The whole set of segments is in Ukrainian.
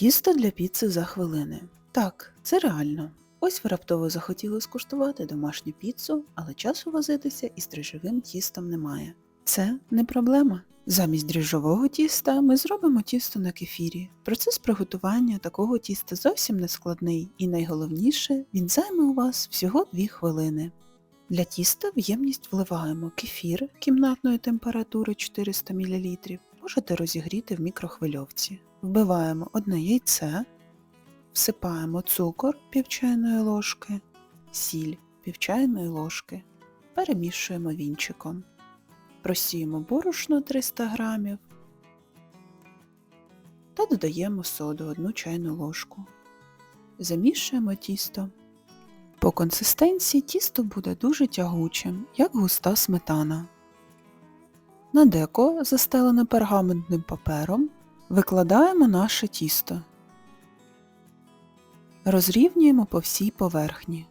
Тісто для піци за хвилини. Так, це реально. Ось ви раптово захотіли скуштувати домашню піцу, але часу возитися із дріжджовим тістом немає. Це не проблема. Замість дріжджового тіста ми зробимо тісто на кефірі. Процес приготування такого тіста зовсім не складний і найголовніше, він займе у вас всього 2 хвилини. Для тіста в ємність вливаємо кефір кімнатної температури 400 мл, можете розігріти в мікрохвильовці. Вбиваємо одне яйце, всипаємо цукор пів чайної ложки, сіль пів чайної ложки, перемішуємо вінчиком. Просіємо борошно 300 г та додаємо соду 1 чайну ложку. Замішуємо тісто. По консистенції тісто буде дуже тягучим, як густа сметана. На деко, застелене пергаментним папером, викладаємо наше тісто. Розрівнюємо по всій поверхні.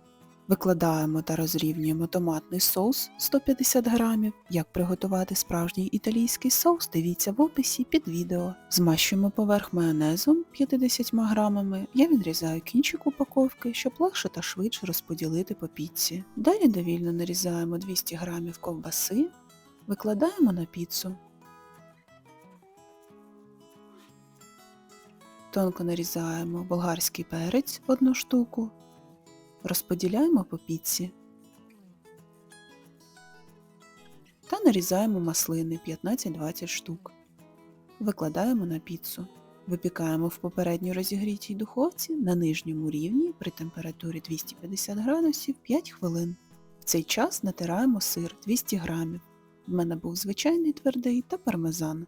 Викладаємо та розрівнюємо томатний соус 150 г. Як приготувати справжній італійський соус, дивіться в описі під відео. Змащуємо поверх майонезом 50 грамами. Я відрізаю кінчик упаковки, щоб легше та швидше розподілити по піці. Далі довільно нарізаємо 200 г ковбаси, викладаємо на піцу. Тонко нарізаємо болгарський перець одну штуку, розподіляємо по піці та нарізаємо маслини 15-20 штук. Викладаємо на піцу. Випікаємо в попередньо розігрітій духовці на нижньому рівні при температурі 250 градусів 5 хвилин. В цей час натираємо сир 200 грамів. В мене був звичайний твердий та пармезан.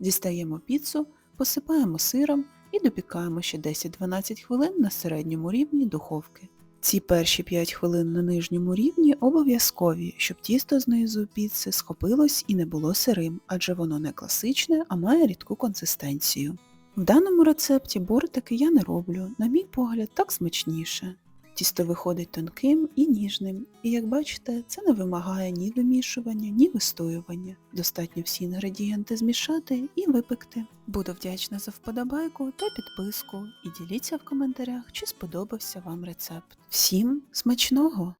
Дістаємо піцу, посипаємо сиром і допікаємо ще 10-12 хвилин на середньому рівні духовки. Ці перші 5 хвилин на нижньому рівні обов'язкові, щоб тісто знизу піци схопилось і не було сирим, адже воно не класичне, а має рідку консистенцію. В даному рецепті бортики я не роблю, на мій погляд, так смачніше. Тісто виходить тонким і ніжним, і як бачите, це не вимагає ні вимішування, ні вистоювання. Достатньо всі інгредієнти змішати і випекти. Буду вдячна за вподобайку та підписку і діліться в коментарях, чи сподобався вам рецепт. Всім смачного!